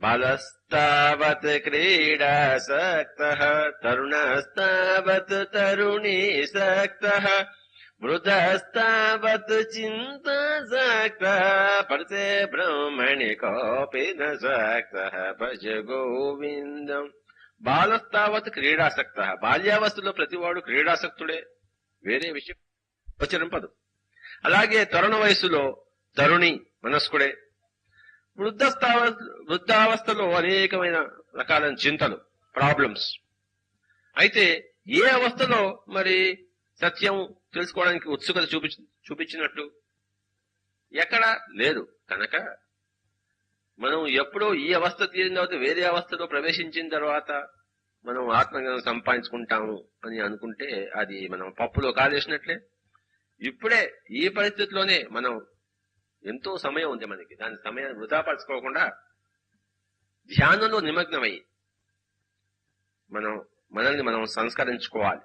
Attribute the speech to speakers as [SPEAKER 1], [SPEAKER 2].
[SPEAKER 1] బాలస్తావత్ క్రీడాసక్త తరుణస్తావత్ తరుణీసక్త మృదస్తావత్ చింతసక్త పడితే బ్రహ్మణి కోపి నక్త భజ గోవిందం. బాలస్తావత్ క్రీడాసక్త బాల్యావస్థలో ప్రతివాడు క్రీడాసక్తుడే. వేరే విషయం ఉచ్చరింపదు అలాగే తరుణ వయస్సులో తరుణి మనస్కుడే. వృద్ధస్థావ వృద్ధావస్థలో అనేకమైన రకాలైన చింతలు ప్రాబ్లమ్స్ అయితే ఏ అవస్థలో మరి సత్యం తెలుసుకోవడానికి ఉత్సుకత చూపి చూపించినట్టు? ఎక్కడ లేదు. కనుక మనం ఎప్పుడో ఈ అవస్థ తీరిన తర్వాత వేరే అవస్థలో ప్రవేశించిన తర్వాత మనం ఆత్మజ్ఞానం సంపాదించుకుంటాము అని అనుకుంటే అది మనం పప్పులో కాలేసినట్లే. ఇప్పుడే ఈ పరిస్థితిలోనే మనం ఎంతో సమయం ఉంది మనకి. దాని సమయాన్ని వృధాపరచుకోకుండా ధ్యానంలో నిమగ్నమై మనం మనల్ని మనం సంస్కరించుకోవాలి.